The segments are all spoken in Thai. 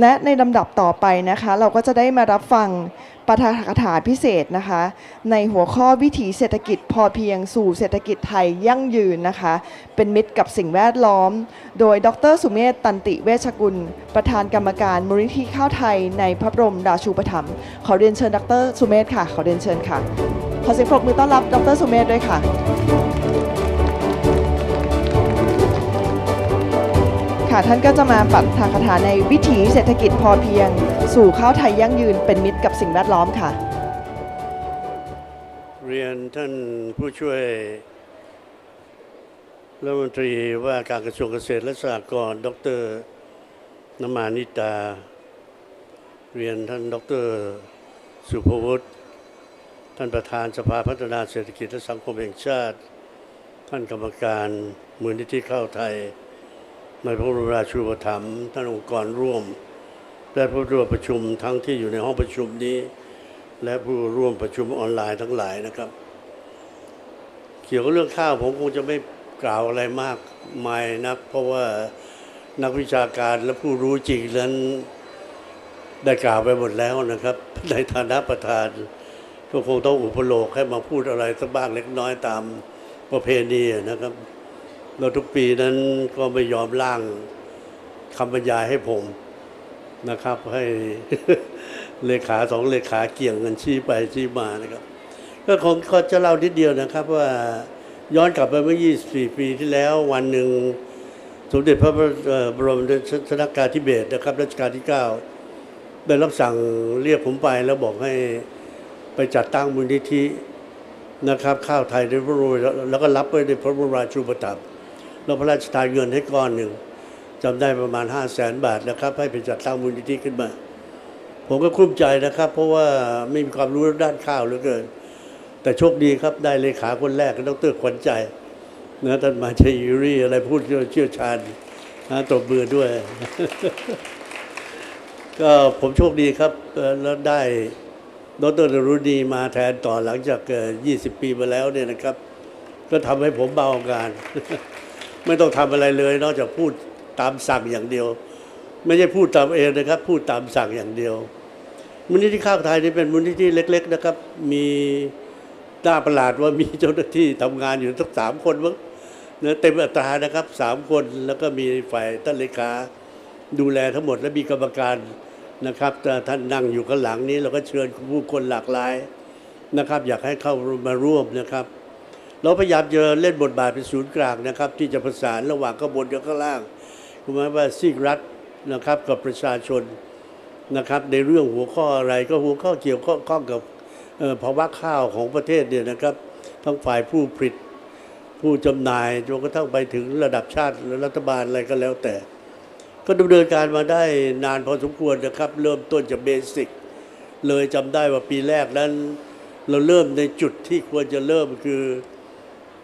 และในลำดับต่อไปนะคะ เราก็จะได้มารับฟังปาฐกถาพิเศษนะคะ ในหัวข้อวิถีเศรษฐกิจพอเพียงสู่เศรษฐกิจไทยยั่งยืนนะคะ เป็นมิตรกับสิ่งแวดล้อม โดยดรสุเมธตันติเวชกุล ประธานกรรมการมูลนิธิข้าวไทยในพระบรมราชูปถัมภ์ขอเรียนเชิญดรสุเมธค่ะ ขอเรียนเชิญค่ะ ขอเสียงปรบมือต้อนรับดรสุเมธด้วยค่ะ ค่ะ ท่านก็จะมาปัดทางคาถาในวิถีเศรษฐกิจพอเพียง สู่ข้าวไทยยั่งยืนเป็นมิตรกับสิ่งแวดล้อมค่ะ เรียนท่านผู้ช่วยรัฐมนตรีว่าการกระทรวงเกษตรและสหกรณ์ดรนมานิตา เรียนท่านดรสุภวุฒิท่านประธานสภาพัฒนาเศรษฐกิจและสังคมแห่งชาติ ท่านกรรมการมูลนิธิข้าวไทย ในพระบรมราชูปถัมภ์ท่านองค์กรร่วม และผู้ร่วมประชุมทั้งที่อยู่ในห้องประชุมนี้ และผู้ร่วมประชุมออนไลน์ทั้งหลายนะครับ เกี่ยวกับเรื่องข้าวผมคงจะไม่กล่าวอะไรมากมายนัก เพราะว่านักวิชาการและผู้รู้จริงนั้นได้กล่าวไปหมดแล้วนะครับ ในฐานะประธานก็คงต้องอุปโลกให้มาพูดอะไรสักบ้างเล็กน้อยตามประเพณีนะครับ แล้วทุกปีนั้นก็ไม่ยอมร่างคำบรรยายให้ผมนะครับ ให้เลขาสองเลขาเกี่ยงกันชี้ไปชี้มานะครับ ก็คงก็จะเล่านิดเดียวนะครับว่าย้อนกลับไปเมื่อ 24 ปีที่แล้ววันหนึ่งสมเด็จพระบรมชนกาธิเบศนะครับรัชกาลที่ 9 ได้รับสั่งเรียกผมไปแล้วบอกให้ไปจัดตั้งมูลนิธินะครับ ข้าวไทยในพระบรมแล้วก็รับไว้ในพระบรมราชูปถัมภ์ แล้วพระราชทานเงินให้ก้อนหนึ่งจำได้ประมาณ 5 0 0แสนบาทนะครับ ให้ไปจัดตั้งมูลนิธิขึ้นมา ผมก็คุ้มใจนะครับ เพราะว่าไม่มีความรู้ด้านข้าวเหลือเกิน แต่โชคดีครับได้เลขาคนแรกก็ดรขวัญใจนะท่านมาชัยยุรีอะไรพูดเชี่ยวชาญนะตบมือด้วย ก็ผมโชคดีครับแล้วได้ดรนรุณีมาแทนต่อหลังจากเอ่อ20 ปีมาแล้วเนี่ยนะครับ ก็ทำให้ผมเบาอาการ ไม่ต้องทำอะไรเลย นอกจากพูดตามสั่งอย่างเดียว ไม่ใช่พูดตามเองนะครับ พูดตามสั่งอย่างเดียวมูลนิธิข้าวไทยนี่เป็นมูลนิธิเล็ก ๆ นะครับ มีน่าประหลาดว่ามีเจ้าหน้าที่ทำงานอยู่ทั้งสามคนมั้งเนะเต็มอัตรานะครับสามคนแล้วก็มีฝ่ายท่านเลขาดูแลทั้งหมด และมีกรรมการนะครับแต่ท่านนั่งอยู่ข้างหลังนี้เราก็เชิญผู้คนหลากหลายนะครับ อยากให้เข้ามาร่วมนะครับ เราพยายามจะเล่นบทบาทเป็นศูนย์กลางนะครับ ที่จะประสานระหว่างข้างบนกับข้างล่างคือหมายว่าซีกรัฐนะครับกับประชาชนนะครับในเรื่องหัวข้ออะไรก็หัวข้อเกี่ยวข้องกับภาวะข้าวของประเทศเนี่ยนะครับ ทั้งฝ่ายผู้ผลิตผู้จำหน่ายจนกระทั่งไปถึงระดับชาติและรัฐบาลอะไรก็แล้วแต่ ก็ดำเนินการมาได้นานพอสมควรนะครับ เริ่มต้นจากเบสิกเลยจำได้ว่าปีแรกนั้น เราเริ่มในจุดที่ควรจะเริ่มคือ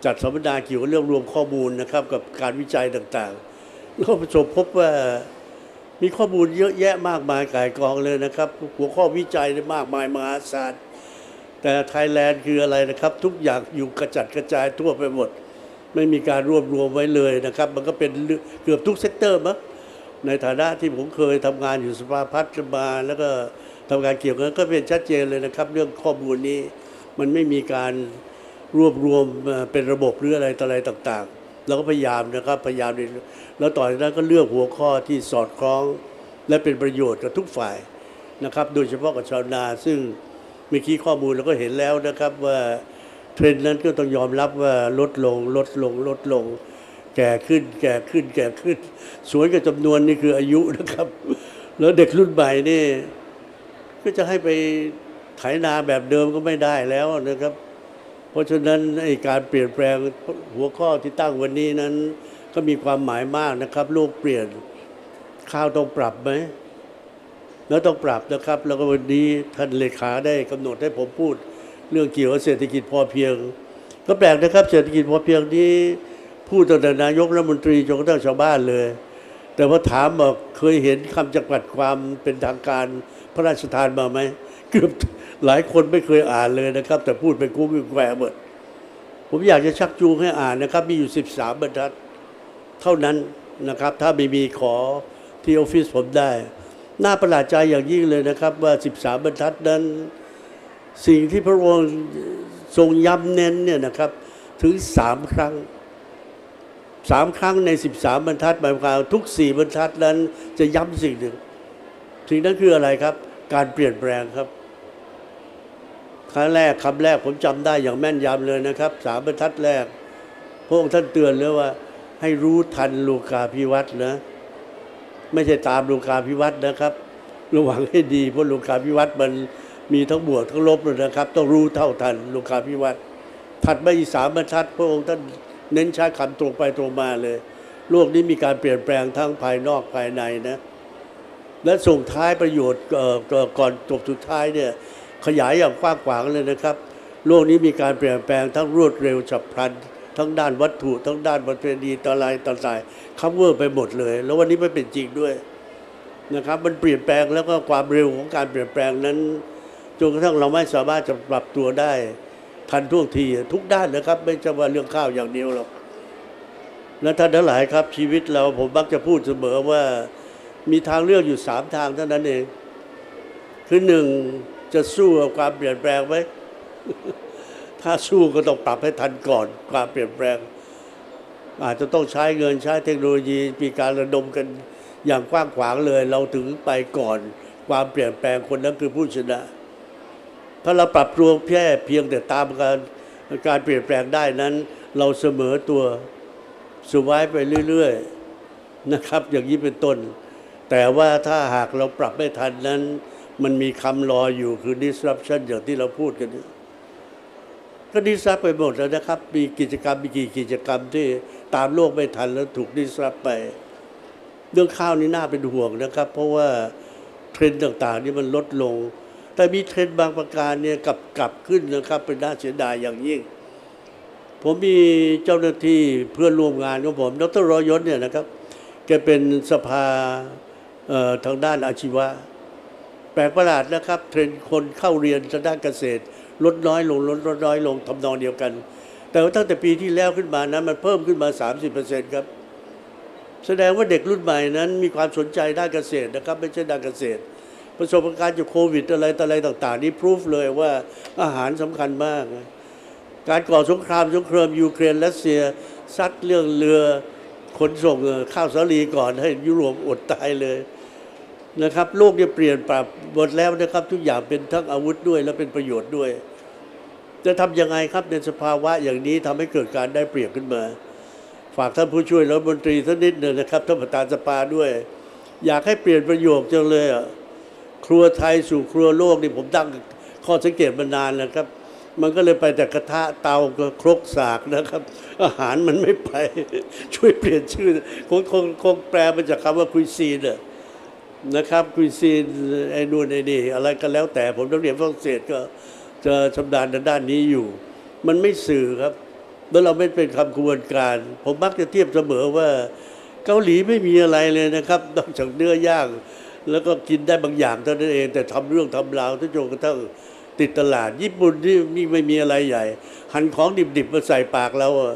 จัดสัมมนาเกี่ยวกับเรื่องรวมข้อมูลนะครับ กับการวิจัยต่างๆแล้วประสบพบว่ามีข้อมูลเยอะแยะมากมายกายกองเลยนะครับ หัวข้อวิจัยเนี่ยมากมายมหาศาลแต่ไทยแลนด์คืออะไรนะครับ ทุกอย่างอยู่กระจัดกระจายทั่วไปหมด ไม่มีการรวบรวมไว้เลยนะครับ มันก็เป็นเกือบทุกเซกเตอร์มั้งในฐานะที่ผมเคยทำงานอยู่สภาพัฒน์มาแล้วก็ทำงานเกี่ยวกับก็เป็นชัดเจนเลยนะครับ เรื่องข้อมูลนี้มันไม่มีการ รวบรวมเป็นระบบหรืออะไรต่ออะไรต่าง ๆ เราก็พยายามนะครับพยายามเรียนแล้วต่อจากนั้นก็เลือกหัวข้อที่สอดคล้อง และเป็นประโยชน์กับทุกฝ่ายนะครับ โดยเฉพาะกับชาวนา ซึ่งเมื่อกี้ข้อมูลเราก็เห็นแล้วนะครับว่าเทรนด์นั้นก็ต้องยอมรับว่าลดลงลดลงลดลง แก่ขึ้นแก่ขึ้นแก่ขึ้น สวยกับจำนวนนี่คืออายุนะครับ แล้วเด็กรุ่นใหม่นี่ก็จะให้ไปไถนาแบบเดิมก็ไม่ได้แล้วนะครับ ราะฉะนั้นไอการเปลี่ยนแปลงหัวข้อที่ตั้งวันนี้นั้น ก็มีความหมายมากนะครับโลกเปลี่ยนข้าวต้องปรับไหมแล้วต้องปรับนะครับ แล้วก็วันนี้ท่านเลขาได้กำหนดให้ผมพูด เรื่องเกี่ยวกับเศรษฐกิจพอเพียง ก็แปลกนะครับ เศรษฐกิจพอเพียงนี้พูดตั้งแต่นายกรัฐมนตรีจนกระทั่งชาวบ้านเลย แต่พอถามบอกเคยเห็นคำจำกัดความเป็นทางการพระราชทานมาไหม เกือบหลายคนไม่เคยอ่านเลยนะครับ แต่พูดเป็นกุ้งแกวหมดผมอยากจะชักจูงให้อ่านนะครับ มีอยู่ 13 บรรทัด เท่านั้นนะครับ ถ้าไม่มีขอที่ออฟฟิศผมได้ น่าประหลาดใจอย่างยิ่งเลยนะครับ ว่า 13 บรรทัดนั้น สิ่งที่พระองค์ทรงย้ำเน้นเนี่ยนะครับถึงสามครั้งสามครั้งใน 13 บรรทัดหมายความว่าทุกสี่บรรทัดนั้นจะย้ำสิ่งหนึ่ง สิ่งนั้นคืออะไรครับ การเปลี่ยนแปลงครับ ครั้งแรกคำแรกผมจำได้อย่างแม่นยำเลยนะครับสามบรรทัดแรก พระองค์ท่านเตือนเลยว่า ให้รู้ทันโลกาภิวัตน์นะ ไม่ใช่ตามโลกาภิวัตน์นะครับ ระวังให้ดีเพราะโลกาภิวัตมันมีทั้งบวกทั้งลบเลยนะครับ ต้องรู้เท่าทันโลกาภิวัตถัดมาอีกสามบรรทัด พระองค์ท่านเน้นใช้คำตรงไปตรงมาเลย โลกนี้มีการเปลี่ยนแปลงทั้งภายนอกภายในนะ และส่งท้ายประโยชน์ก่อนจบสุดท้ายเนี่ย ขยายอย่างกว้างขวางเลยนะครับ โลกนี้มีการเปลี่ยนแปลงทั้งรวดเร็วฉับพลัน ทั้งด้านวัตถุ ทั้งด้านประเพณีต่ออะไรต่างๆคัมเวอร์ไปหมดเลย แล้ววันนี้ไม่เป็นจริงด้วยนะครับมันเปลี่ยนแปลงแล้วก็ความเร็วของการเปลี่ยนแปลงนั้นจนกระทั่งเราไม่สามารถจะปรับตัวได้ ทันท่วงทีทุกด้านนะครับ ไม่ใช่ว่าเรื่องข้าวอย่างเดียวหรอกและท่านทั้งหลายครับ ชีวิตเราผมมักจะพูดเสมอว่ามีทางเลือกอยู่สามทางเท่านั้นเอง คือหนึ่ง จะสู้กับความเปลี่ยนแปลงไหมถ้าสู้ก็ต้องปรับให้ทันก่อน ความเปลี่ยนแปลง อาจจะต้องใช้เงินใช้เทคโนโลยีมีการระดมกันอย่างกว้างขวางเลย เราถึงไปก่อน ความเปลี่ยนแปลงคนนั้นคือผู้ชนะ ถ้าเราปรับตัวแค่เพียงแต่ตามการการเปลี่ยนแปลงได้นั้น เราเสมอตัวสวายไปเรื่อยๆนะครับ อย่างนี้เป็นต้น แต่ว่าถ้าหากเราปรับไม่ทันนั้น มันมีคำรออยู่คือ disruption อย่างที่เราพูดกันเนี่ยก็ดิสรับไปหมดแล้วนะครับ มีกิจกรรมมีกี่กิจกรรมที่ตามโลกไม่ทันแล้วถูกดิสรับไป เรื่องข้าวนี่น่าเป็นห่วงนะครับ เพราะว่าเทรนด์ต่างๆนี่มันลดลง แต่มีเทรนด์บางประการเนี่ยกลับกลับขึ้นนะครับ เป็นน่าเสียดายอย่างยิ่ง ผมมีเจ้าหน้าที่เพื่อนร่วมงานของผมดรรอยศเนี่ยนะครับแกเป็นสภาทางด้านอาชีวะ แปลกประหลาดนะครับ เทรนด์คนเข้าเรียนทางด้านเกษตร ลดน้อยลงลดลดน้อยลงทำนองเดียวกัน แต่ว่าตั้งแต่ปีที่แล้วขึ้นมานั้นมันเพิ่มขึ้นมา 30%ครับ แสดงว่าเด็กรุ่นใหม่นั้นมีความสนใจด้านเกษตรนะครับไม่ใช่ด้านเกษตร ประสบการณ์จากโควิดอะไรต่ออะไรต่างๆ นี่พิสูจเลยว่าอาหารสำคัญมาก การก่อสงครามสงครามยูเครนรัสเซียซัดเรื่องเรือขนส่งข้าวสาลีก่อนให้ยุโรปอดตายเลย นะครับโลกเนี่ยเปลี่ยนปรับหมดแล้วนะครับ ทุกอย่างเป็นทั้งอาวุธด้วย และเป็นประโยชน์ด้วย จะทำยังไงครับในสภาวะอย่างนี้ทำให้เกิดการได้เปรียบขึ้นมา ฝากท่านผู้ช่วยรัฐมนตรีท่านนิดหนึ่งนะครับท่านประธานสภาด้วย อยากให้เปลี่ยนประโยคจังเลยอะครัวไทยสู่ครัวโลกนี่ผมตั้งข้อสังเกตมานานแล้วครับ มันก็เลยไปแต่กระทะเตาก็ครกสากนะครับ อาหารมันไม่ไป ช่วยเปลี่ยนชื่อคงคงคงแปลมาจากคำว่าคุยซีนอะ นะครับคุยซีนไอ้นู่นไอ้นี่อะไรก็แล้วแต่ผมต้องเรียนฝรั่งเศสก็จะชำนาญทางด้านนี้อยู่ มันไม่สื่อครับ แล้วเราไม่เป็นคำกวนการ ผมมักจะเทียบเสมอว่า เกาหลีไม่มีอะไรเลยนะครับนอกจากเนื้อย่างแล้วก็กินได้บางอย่างเท่านั้นเอง แต่ทำเรื่องทำราวที่จนกระทั่งติดตลาด ญี่ปุ่นนี่นี่ไม่มีอะไรใหญ่ หันของดิบๆมาใส่ปากเราอะ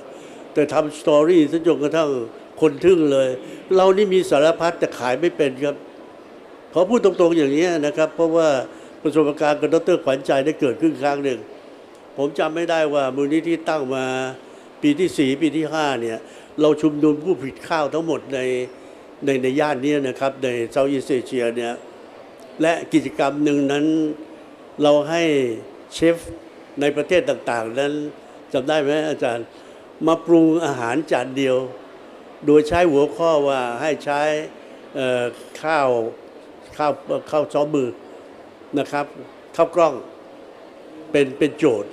แต่ทำสตอรี่ที่จนกระทั่งคนทึ่งเลย เรานี่มีสารพัดแต่ขายไม่เป็นครับ ขอพูดตรงๆอย่างนี้นะครับ เพราะว่าประสบการณ์กับดรขวัญใจได้เกิดขึ้นครั้งหนึ่ง ผมจำไม่ได้ว่ามูลนิธิตั้งมาปีที่สี่ปีที่ห้าเนี่ย เราชุมนุมผู้ผลิตข้าวทั้งหมดในในในย่านนี้นะครับในเซาท์อีสเอเชียเนี่ย และกิจกรรมหนึ่งนั้นเราให้เชฟในประเทศต่างๆ นั้นจำได้ไหมอาจารย์มาปรุงอาหารจานเดียว โดยใช้หัวข้อว่าให้ใช้ข้าว ข้าวข้าวซ้อมมือนะครับข้าวกล้องเป็นเป็นโจทย์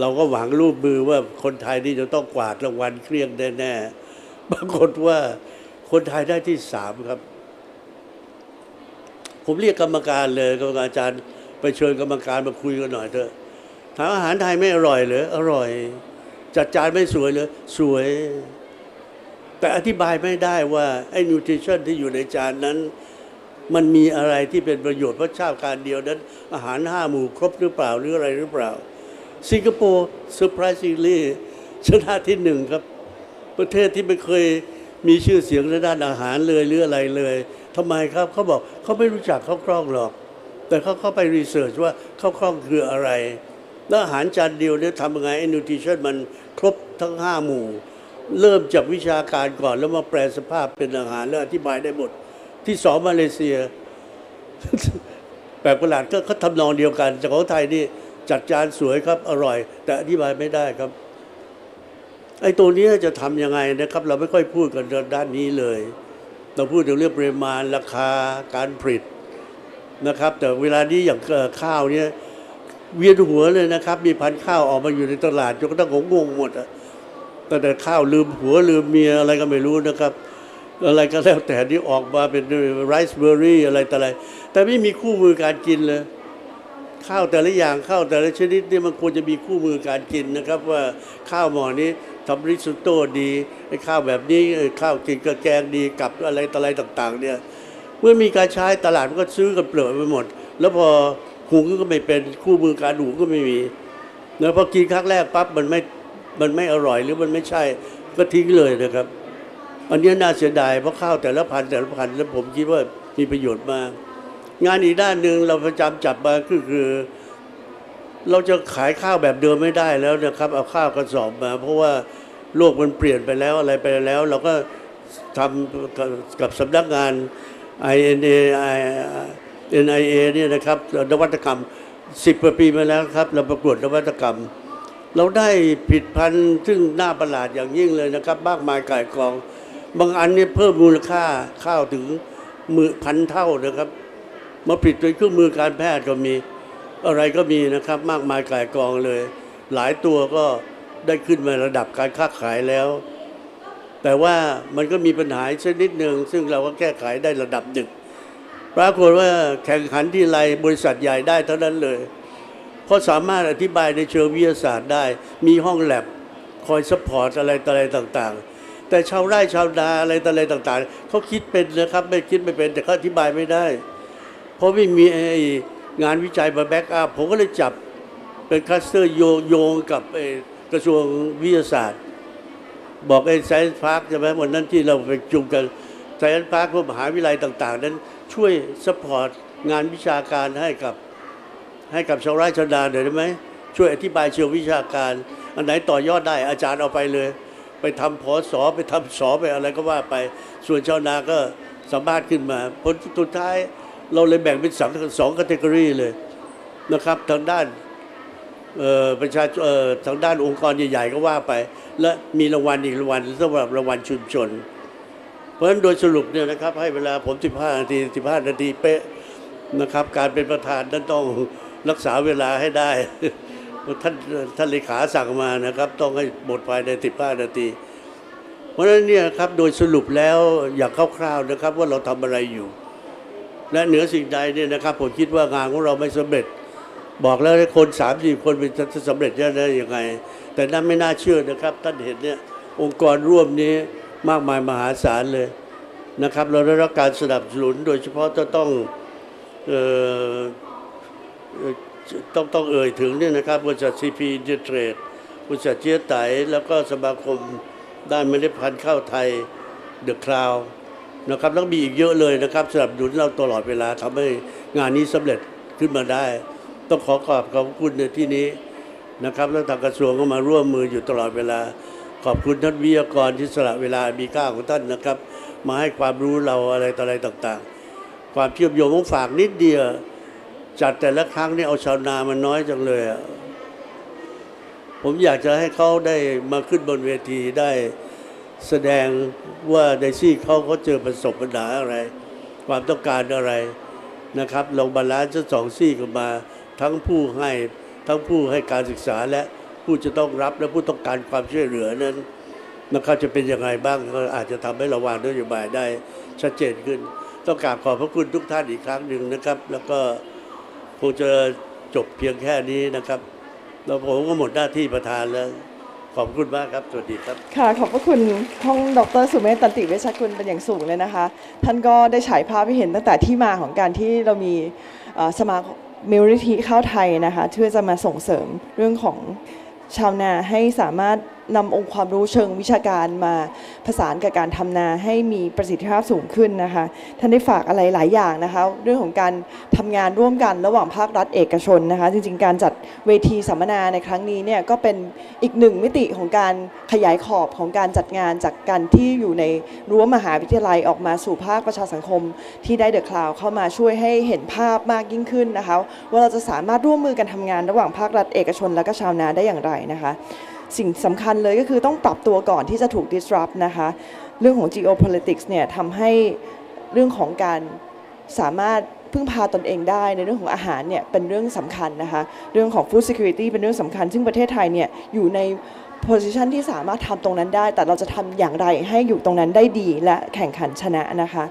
เราก็หวังรูปมือว่าคนไทยนี่จะต้องกวาดรางวัลเครียงแน่ๆปรากฏว่าคนไทยได้ที่สามครับ ผมเรียกกรรมการเลยกรรมการอาจารย์ไปเชิญกรรมการมาคุยกันหน่อยเถอะถามอาหารไทยไม่อร่อยเหรออร่อย จัดจานไม่สวยเลยสวย แต่อธิบายไม่ได้ว่าไอ้นิวทริชั่นที่อยู่ในจานนั้น มันมีอะไรที่เป็นประโยชน์พระชาติการเดียวนั้น อาหารห้าหมู่ครบหรือเปล่าหรืออะไรหรือเปล่า สิงคโปร์เซอร์ไพรส์ลี่ชนะที่หนึ่งครับ ประเทศที่ไม่เคยมีชื่อเสียงในด้านอาหารเลยหรืออะไรเลยทำไมครับเขาบอกเขาไม่รู้จักข้าวกล้องหรอก แต่เขาเข้าไปรีเสิร์ชว่าข้าวกล้องคืออะไรแล้วอาหารจานเดียวเนี่ยทำยังไงไอ้นูทริชั่นมันครบทั้งห้าหมู่ เริ่มจากวิชาการก่อนแล้วมาแปลสภาพเป็นอาหารแล้วอธิบายได้หมด ที่สองมาเลเซีย แปลกประหลาดก็เขาทำนองเดียวกันแต่ของไทยนี่จัดจานสวยครับอร่อย แต่อธิบายไม่ได้ครับ ไอ้ตัวนี้จะทำยังไงนะครับ เราไม่ค่อยพูดกันด้านนี้เลย เราพูดถึงเรื่องปริมาณราคาการผลิตนะครับ แต่เวลานี้อย่างข้าวเนี่ยเวียนหัวเลยนะครับ มีพันข้าวออกมาอยู่ในตลาดจนกระทั่งงงหมดอะแต่ข้าวลืมหัวลืมเมียอะไรก็ไม่รู้นะครับ อะไรก็แล้วแต่ที่ออกมาเป็นไรซ์เบอร์รี่อะไรแต่อะไร แต่ไม่มีคู่มือการกินเลย ข้าวแต่ละอย่างข้าวแต่ละชนิดนี่มันควรจะมีคู่มือการกินนะครับ ว่าข้าวหมอนี้ทำริซอตโต้ดีไอ้ข้าวแบบนี้ข้าวกินกับแกงดีกับอะไรต่ออะไรต่าง ๆ เนี่ย เมื่อมีการใช้ตลาดมันก็ซื้อกันเปลือกไปหมด แล้วพอหุงก็ไม่เป็นคู่มือการหุงก็ไม่มีแล้วพอกินครั้งแรกปั๊บมันไม่มันไม่อร่อยหรือมันไม่ใช่ก็ทิ้งเลยนะครับ อันนี้น่าเสียดายเพราะข้าวแต่ละพันธุ์แต่ละพันธุ์แล้วผมคิดว่ามีประโยชน์มาก งานอีกด้านหนึ่งเราประจำจับมาก็คือ เราจะขายข้าวแบบเดิมไม่ได้แล้วนะครับ เอาข้าวกระสอบมา เพราะว่าโลกมันเปลี่ยนไปแล้วอะไรไปแล้ว เราก็ทำกับกับสำนักงาน INA NIA เนี่ยนะครับนวัตกรรมสิบกว่าปีมาแล้วครับ เราประกวดนวัตกรรม เราได้ผิดพันธุ์ซึ่งน่าประหลาดอย่างยิ่งเลยนะครับมากมายก่ายกอง บางอันเนี่ยเพิ่มมูลค่าข้าวถึงมือพันเท่านะครับ มาผลิตเป็นเครื่องมือการแพทย์ก็มีอะไรก็มีนะครับ มากมายก่ายกองเลย หลายตัวก็ได้ขึ้นมาระดับการค้าขายแล้ว แต่ว่ามันก็มีปัญหาชนิดหนึ่งซึ่งเราก็แก้ไขได้ระดับหนึ่งปรากฏว่าแข่งขันที่ไรบริษัทใหญ่ได้เท่านั้นเลยเพราะสามารถอธิบายในเชิงวิทยาศาสตร์ได้ มีห้องแลบคอยสปอร์ตอะไรต่ออะไรต่าง ๆ แต่ชาวไร่ชาวนาอะไรต่ออะไรต่างๆเขาคิดเป็นนะครับ ไม่คิดไม่เป็นแต่เขาอธิบายไม่ได้ เพราะไม่มีไองานวิจัยมาแบ็กอัพผมก็เลยจับเป็นคลัสเตอร์โยงโยงกับกระทรวงวิทยาศาสตร์ บอกไอ้ไซน์พาร์คใช่ไหมวันนั้นที่เราไปจุมกันไซน์พาร์คพวกมหาวิทยาลัยต่าง ๆ นั้นช่วยสปอร์ตงานวิชาการให้กับให้กับชาวไร่ชาวนาหน่อยได้ไหมช่วยอธิบายเชิงวิชาการ อันไหนต่อยอดได้อาจารย์เอาไปเลย ไปทำพอสอไปทำสอไปอะไรก็ว่าไป ส่วนชาวนาก็สามารถขึ้นมาผลสุดท้ายเราเลยแบ่งเป็นสองสองคัตเกอรี่เลยนะครับทางด้านประชาชนทางด้านองค์กรใหญ่ ๆ ก็ว่าไป และมีรางวัลอีกรางวัลสำหรับรางวัลชุมชน เพราะฉะนั้นโดยสรุปเนี่ยนะครับให้เวลาผม 15 นาที 15 นาทีเป๊ะนะครับ การเป็นประธานนั้นต้องรักษาเวลาให้ได้ ท่านท่านเลขาสั่งมานะครับ ต้องให้หมดภายใน 15 นาที เพราะฉะนั้นเนี่ยครับโดยสรุปแล้วอย่างคร่าวๆนะครับว่าเราทำอะไรอยู่ และเหนือสิ่งใดเนี่ยนะครับผมคิดว่างานของเราไม่สำเร็จ บอกแล้วคนสามสี่คนเป็นจะสำเร็จได้ยังไง แต่นั่นไม่น่าเชื่อนะครับ ท่านเห็นเนี่ยองค์กรร่วมนี้มากมายมหาศาลเลยนะครับ เราได้รับการสนับสนุนโดยเฉพาะจะต้องเอ่อ ต้องต้องเอ่ยถึงเนี่ยนะครับบริษัทซีพีเดเทรดบริษัทเจี๊ยไตแล้วก็สมาคมด้านเมล็ดพันธุ์ข้าวไทยเดอะคลาวนะครับแล้วมีอีกเยอะเลยนะครับสนับสนุนเราตลอดเวลาทำให้งานนี้สำเร็จขึ้นมาได้ ต้องขอขอบขอบคุณในที่นี้นะครับแล้วทางกระทรวงก็มาร่วมมืออยู่ตลอดเวลา ขอบคุณท่านวิทยากรที่สละเวลามีค่าของท่านนะครับ มาให้ความรู้เราอะไรต่ออะไรต่างๆ ความเชื่อมโยงของฝากนิดเดียว จัดแต่ละครั้งนี่เอาชาวนามันน้อยจังเลยอะผมอยากจะให้เขาได้มาขึ้นบนเวทีได้แสดงว่าในซี่เขาเขาเจอประสบปัญหาอะไร ความต้องการอะไรนะครับลองบาลานซ์ทั้งสองซี่กันมาทั้งผู้ให้ทั้งผู้ให้การศึกษาและผู้จะต้องรับและผู้ต้องการความช่วยเหลือนั้นนะครับจะเป็นยังไงบ้างก็อาจจะทำให้เราวางนโยบายได้ชัดเจนขึ้น ต้องกราบขอบพระคุณทุกท่านอีกครั้งหนึ่งนะครับ แล้วก็ คงจะจบเพียงแค่นี้นะครับแล้วผมก็หมดหน้าที่ประธานแล้วขอบคุณมากครับ สวัสดีครับ ค่ะ ขอบพระคุณท่องดรสุเมธตันติเวชกุลเป็นอย่างสูงเลยนะคะ ท่านก็ได้ฉายภาพให้เห็นตั้งแต่ที่มาของการที่เรามีสมาคมมิลิธิข้าวไทยนะคะเพื่อจะมาส่งเสริมเรื่องของชาวนาให้สามารถ นำองค์ความรู้เชิงวิชาการมาผสานกับการทำนาให้มีประสิทธิภาพสูงขึ้นนะคะ ท่านได้ฝากอะไรหลายอย่างนะคะ เรื่องของการทำงานร่วมกันระหว่างภาครัฐเอกชนนะคะ จริงๆ การจัดเวทีสัมมนาในครั้งนี้เนี่ยก็เป็นอีกหนึ่งมิติของการขยายขอบของการจัดงานจากการที่อยู่ในรั้วมหาวิทยาลัยออกมาสู่ภาคประชาสังคม ที่ได้เดอะคลาวเข้ามาช่วยให้เห็นภาพมากยิ่งขึ้นนะคะ ว่าเราจะสามารถร่วมมือกันทำงานระหว่างภาครัฐเอกชน และก็ชาวนาได้อย่างไรนะคะ สิ่งสำคัญเลยก็คือต้องปรับตัวก่อนที่จะถูก disrupt นะคะ เรื่องของ geopolitics เนี่ยทำให้เรื่องของการสามารถพึ่งพาตนเองได้ในเรื่องของอาหารเนี่ยเป็นเรื่องสำคัญนะคะ เรื่องของ food security เป็นเรื่องสำคัญ ซึ่งประเทศไทยเนี่ยอยู่ใน position ที่สามารถทำตรงนั้นได้ แต่เราจะทำอย่างไรให้อยู่ตรงนั้นได้ดีและแข่งขันชนะนะคะ